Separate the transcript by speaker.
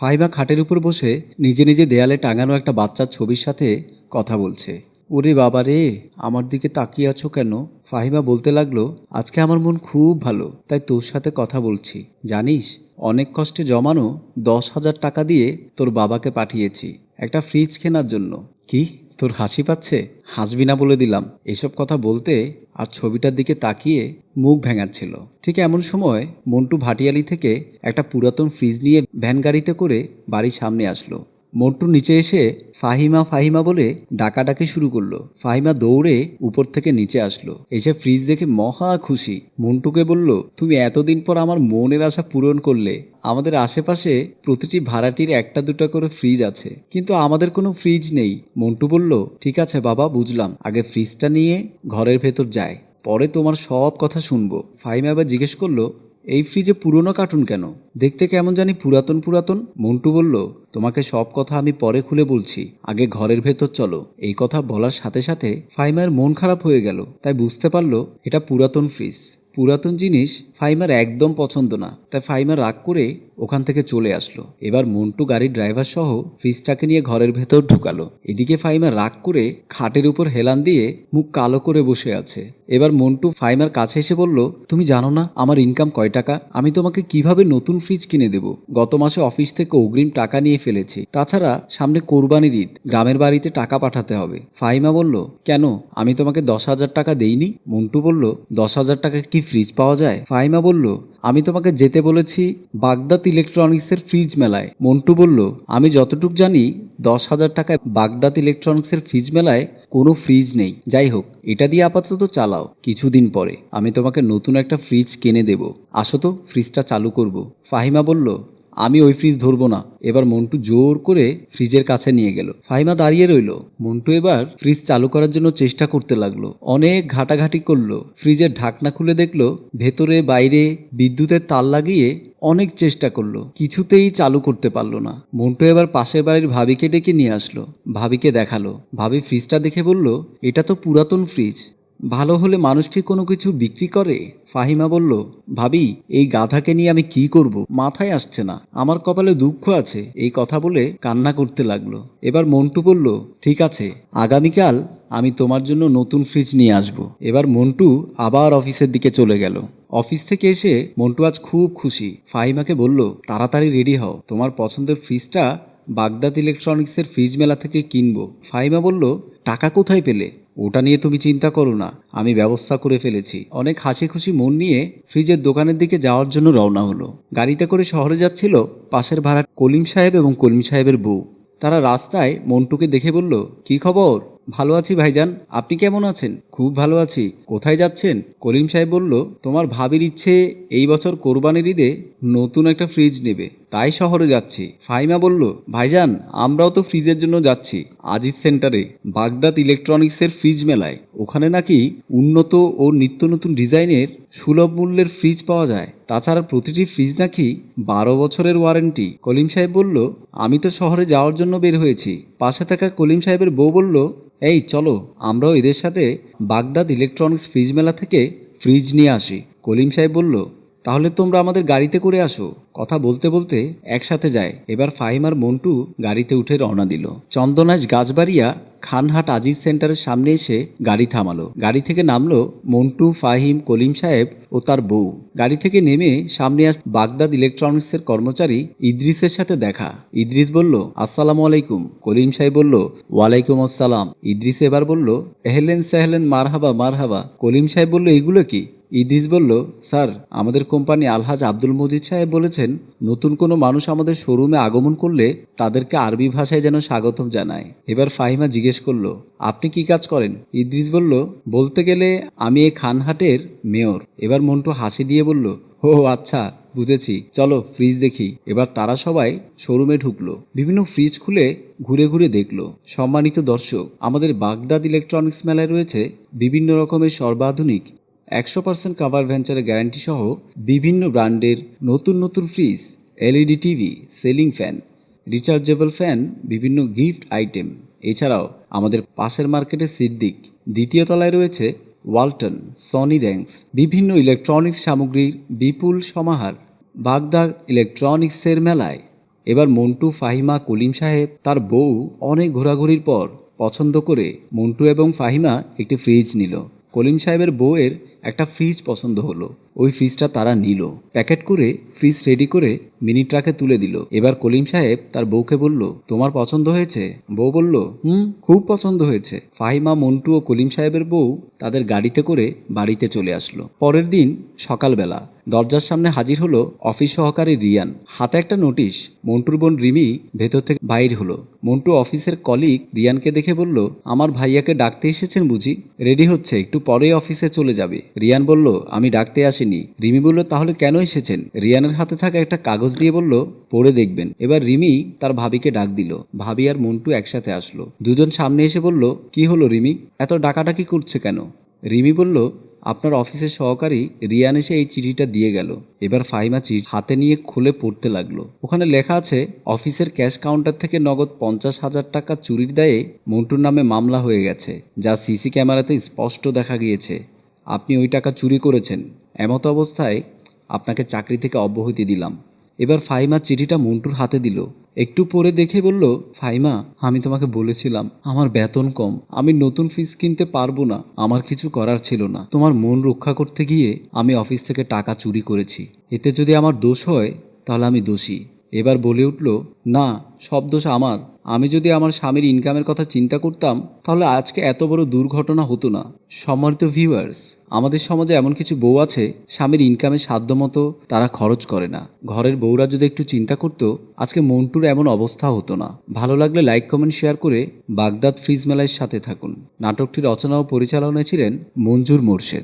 Speaker 1: ফাহিমা খাটের উপর বসে নিজে নিজে দেয়ালে টাঙানো একটা বাচ্চার ছবির সাথে কথা বলছে। ওরে বাবা রে, আমার দিকে তাকিয়ে আছো কেন? ফাহিমা বলতে লাগল, আজকে আমার মন খুব ভালো, তাই তোর সাথে কথা বলছি। জানিস, অনেক কষ্টে জমানো দশ হাজার টাকা দিয়ে তোর বাবাকে পাঠিয়েছি, একটা ফ্রিজ কেনার জন্য। কি? তোর হাসি পাচ্ছে? হাসবি না বলে দিলাম। এসব কথা বলতে আর ছবিটার দিকে তাকিয়ে মুখ ভেঙাচ্ছিল। ঠিক এমন সময় মন্টু ভাটিয়ালি থেকে একটা পুরাতন ফ্রিজ নিয়ে ভ্যান গাড়িতে করে বাড়ির সামনে আসলো। মন্টু নিচে এসে ফাহিমা ফাহিমা বলে ডাকাডাকি শুরু করল। ফাহিমা দৌড়ে উপর থেকে নিচে আসলো। এসে ফ্রিজ দেখে মহা খুশি। মন্টুকে বলল, তুমি এতদিন পর আমার মনের আশা পূরণ করলে। আমাদের আশেপাশে প্রতিটি ভাড়াটির একটা, দুটো করে ফ্রিজ আছে। কিন্তু আমাদের কোনো ফ্রিজ নেই। মন্টু বলল, ঠিক আছে বাবা, বুঝলাম। আগে ফ্রিজটা নিয়ে ঘরের ভেতর যায় পরে তোমার সব কথা শুনব। ফাহিমা আবার জিজ্ঞেস করল এই ফ্রিজে পুরনো কার্টুন কেন? দেখতে কেমন জানি পুরাতন পুরাতন। মন্টু বলল, তোমাকে সব কথা আমি পরে খুলে বলছি। আগে ঘরের ভেতর চলো। এই কথা বলার সাথে সাথে ফাইমার মন খারাপ হয়ে গেল। তাই বুঝতে পারল, এটা পুরাতন ফ্রিজ পুরাতন জিনিস ফাইমার একদম পছন্দ না। তাই ফাইমার রাগ করে ওখান থেকে চলে আসলো। এবার মন্টু গাড়ির ড্রাইভার সহ ফ্রিজটাকে নিয়ে ঘরের ভেতর ঢুকালো। এদিকে ফাইমার রাগ করে খাটের উপর হেলান দিয়ে মুখ কালো করে বসে আছে। এবার মন্টু ফাইমার কাছে এসে বলল, তুমি জানো না, আমার ইনকাম কয় টাকা? আমি তোমাকে কীভাবে নতুন ফ্রিজ কিনে দেব? গত মাসে অফিস থেকে অগ্রিম টাকা নিয়ে ফেলেছি। তাছাড়া সামনে কোরবানির ঈদ, গ্রামের বাড়িতে টাকা পাঠাতে হবে। ফাইমা বলল, কেন? আমি তোমাকে দশ হাজার টাকা দেইনি? মন্টু বলল, দশ হাজার টাকা কি ফ্রিজ পাওয়া যায়? ফাইমা বলল, আমি তোমাকে যেতে বলেছি বাগদাদ ইলেকট্রনিক্সের ফ্রিজ মেলায়। মন্টু বলল, আমি যতটুক জানি, দশ হাজার টাকায় বাগদাদ ইলেকট্রনিক্সের ফ্রিজ মেলায় কোনো ফ্রিজ নেই। যাই হোক, এটা দিয়ে আপাতত চালাও কিছুদিন পরে। আমি তোমাকে নতুন একটা ফ্রিজ কিনে দেব। আসো তো, ফ্রিজটা চালু করব। ফাহিমা বলল আমি ওই ফ্রিজ ধরবো না। এবার মন্টু জোর করে ফ্রিজের কাছে নিয়ে গেল। ফাহিমা দাঁড়িয়ে রইল। মন্টু এবার ফ্রিজ চালু করার জন্য চেষ্টা করতে লাগল। অনেক ঘাটাঘাটি করল। ফ্রিজের ঢাকনা খুলে দেখল, ভেতরে বাইরে বিদ্যুতের তার লাগিয়ে অনেক চেষ্টা করল। কিছুতেই চালু করতে পারল না। মন্টু এবার পাশের বাড়ির ভাবিকে ডেকে নিয়ে আসলো। ভাবিকে দেখাল। ভাবি ফ্রিজটা দেখে বলল, এটা তো পুরাতন ফ্রিজ ভালো হলে মানুষ কি কোনো কিছু বিক্রি করে? ফাহিমা বলল, ভাবি, এই গাধাকে নিয়ে আমি কি করব? মাথায় আসছে না। আমার কপালে দুঃখ আছে। এই কথা বলে কান্না করতে লাগল। এবার মন্টু বলল, ঠিক আছে, আগামীকাল আমি তোমার জন্য নতুন ফ্রিজ নিয়ে আসব। এবার মন্টু আবার অফিসের দিকে চলে গেল। অফিস থেকে এসে মন্টু আজ খুব খুশি। ফাহিমাকে বলল, তাড়াতাড়ি রেডি হও। তোমার পছন্দের ফ্রিজটা বাগদাদ ইলেকট্রনিক্সের ফ্রিজ মেলা থেকে কিনবো। ফাহিমা বলল, টাকা কোথায় পেলে? ওটা নিয়ে তুমি চিন্তা করো না, আমি ব্যবস্থা করে ফেলেছি। অনেক হাসি খুশি মন নিয়ে ফ্রিজের দোকানের দিকে যাওয়ার জন্য রওনা হলো। গাড়িতে করে শহরে যাচ্ছিল পাশের ভাড়া কলিম সাহেব এবং কলিম সাহেবের বউ। তারা রাস্তায় মন্টুকে দেখে বলল, কি খবর? ভালো আছি ভাইজান, আপনি কেমন আছেন? খুব ভালো আছি। কোথায় যাচ্ছেন? কলিম সাহেব বলল, তোমার ভাবির ইচ্ছে এই বছর কোরবানির ঈদে নতুন একটা ফ্রিজ নেবে। তাই শহরে যাচ্ছি। ফাইমা বলল, ভাইজান, আমরাও তো ফ্রিজের জন্য যাচ্ছি। আজিজ সেন্টারে, বাগদাদ ইলেকট্রনিক্সের ফ্রিজ মেলায়। ওখানে নাকি উন্নত ও নিত্য নতুন ডিজাইনের সুলভ মূল্যের ফ্রিজ পাওয়া যায়। তাছাড়া প্রতিটি ফ্রিজ নাকি বারো বছরের ওয়ারেন্টি কলিম সাহেব বলল, আমি তো শহরে যাওয়ার জন্য বের হয়েছি। পাশে থাকা কলিম সাহেবের বউ বলল, এই, চলো, আমরাও এদের সাথে বাগদাদ ইলেকট্রনিক্স ফ্রিজ মেলা থেকে ফ্রিজ নিয়ে আসি। কলিম সাহেব বলল তাহলে তোমরা আমাদের গাড়িতে করে আসো। কথা বলতে বলতে একসাথে যায়। এবার ফাহিম আর মন্টু গাড়িতে উঠে রওনা দিল। চন্দনাজ গাছবাড়িয়া খানহাট আজিজ সেন্টারের সামনে এসে গাড়ি থামালো। গাড়ি থেকে নামলো মন্টু, ফাহিম, কলিম সাহেব ও তার বউ। গাড়ি থেকে নেমে সামনে আস বাগদাদ ইলেকট্রনিক্সের কর্মচারী ইদ্রিসের সাথে দেখা। ইদ্রিস বলল, আসসালামু আলাইকুম। কলিম সাহেব বলল, ওয়ালাইকুম আসসালাম। ইদ্রিস এবার বলল, এহলেন সেহলেন মারহাবা মারহাবা। কলিম সাহেব বলল, এগুলো কি? ইদ্রিস বলল, স্যার, আমাদের কোম্পানি আলহাজ আব্দুল মজিদ সাহেব বলেছেন, নতুন কোনো মানুষ আমাদের শোরুমে আগমন করলে তাদেরকে আরবি ভাষায় যেন স্বাগতম জানায়। এবার ফাহিমা জিজ্ঞেস করল, আপনি কি কাজ করেন? ইদ্রিস বলল, বলতে গেলে আমি এই খানহাটের মেয়র। এবার মন্টু হাসি দিয়ে বলল ও আচ্ছা বুঝেছি। চলো, ফ্রিজ দেখি। এবার তারা সবাই শোরুমে ঢুকলো। বিভিন্ন ফ্রিজ খুলে ঘুরে ঘুরে দেখল। সম্মানিত দর্শক, আমাদের বাগদাদ ইলেকট্রনিক্স মেলায় রয়েছে বিভিন্ন রকমের সর্বাধুনিক একশো পার্সেন্ট কাভার ভেঞ্চারের গ্যারান্টি সহ বিভিন্ন ব্র্যান্ডের নতুন নতুন fridge LED TV ceiling fan rechargeable fan বিভিন্ন গিফট আইটেম এছাড়াও আমাদের পাশের মার্কেটে সিদ্দিক দ্বিতীয় তলায় রয়েছে ওয়ালটন সনি র্যাঙ্কস বিভিন্ন ইলেকট্রনিক্স সামগ্রীর বিপুল সমাহার। বাগদা ইলেকট্রনিক্সের মেলায়। এবার মন্টু, ফাহিমা, কলিম সাহেব তার বউ অনেক ঘোরাঘুরির পর পছন্দ করে মন্টু এবং ফাহিমা একটি ফ্রিজ নিল। কলিম সাহেবের বউয়ের একটা ফ্রিজ পছন্দ হলো। ওই ফ্রিজটা তারা নিল। প্যাকেট করে ফ্রিজ রেডি করে মিনি ট্রাকে তুলে দিল। এবার কলিম সাহেব তার বউকে বলল, তোমার পছন্দ হয়েছে? বউ বলল, হুম, খুব পছন্দ হয়েছে। ফাহিমা, মন্টু ও কলিম সাহেবের বউ তাদের গাড়িতে করে বাড়িতে চলে আসলো। পরের দিন সকালবেলা দরজার সামনে হাজির হলো অফিস সহকারী রিয়ান। হাতে একটা নোটিশ, মন্টুর বোন রিমি ভেতর থেকে বাইর হলো। মন্টু অফিসের কলিগ রিয়ানকে দেখে বলল, আমার ভাইয়াকে ডাকতে এসেছেন বুঝি? রেডি হচ্ছে, একটু পরেই অফিসে চলে যাবে। রিয়ান বলল, আমি ডাকতে আসিনি। রিমি বলল, তাহলে কেন এসেছেন? রিয়ানের হাতে থাকা একটা কাগজ দিয়ে বলল, পড়ে দেখবেন। এবার রিমি তার ভাবিকে ডাক দিল। ভাবি আর মন্টু একসাথে আসলো। দুজন সামনে এসে বলল, কি হলো রিমি? এত ডাকাডাকি করছে কেন? রিমি বলল, আপনার অফিসের সহকারী রিয়ান এসে এই চিঠিটা দিয়ে গেল। এবার ফাইমা চিঠি হাতে নিয়ে খুলে পড়তে লাগল। ওখানে লেখা আছে, অফিসের ক্যাশ কাউন্টার থেকে নগদ পঞ্চাশ হাজার টাকা চুরির দায়ে মন্টুর নামে মামলা হয়ে গেছে, যা সিসি ক্যামেরাতে স্পষ্ট দেখা গিয়েছে। আপনি ওই টাকা চুরি করেছেন। এমতো অবস্থায় আপনাকে চাকরি থেকে অব্যাহতি দিলাম। এবার ফাইমা চিঠিটা মন্টুর হাতে দিল। একটু পরে দেখে বলল ফাইমা আমি তোমাকে বলেছিলাম, আমার বেতন কম। আমি নতুন ফিস কিনতে পারব না। আমার কিছু করার ছিল না। তোমার মন রক্ষা করতে গিয়ে আমি অফিস থেকে টাকা চুরি করেছি। এতে যদি আমার দোষ হয়, তাহলে আমি দোষী। এবার বলে উঠল, না, সব দোষ আমার। আমি যদি আমার স্বামীর ইনকামের কথা চিন্তা করতাম, তাহলে আজকে এত বড় দুর্ঘটনা হতো না। সম্মানিত ভিউয়ার্স আমাদের সমাজে এমন কিছু বউ আছে, স্বামীর ইনকামের সাধ্যমতো তারা খরচ করে না। ঘরের বউরা যদি একটু চিন্তা করতো, আজকে মন্টুর এমন অবস্থা হতো না। ভালো লাগলে লাইক কমেন্ট শেয়ার করে বাগদাদ ফ্রিজ মেলার সাথে থাকুন। নাটকটি রচনা ও পরিচালনায় ছিলেন মঞ্জুর মোর্শেদ।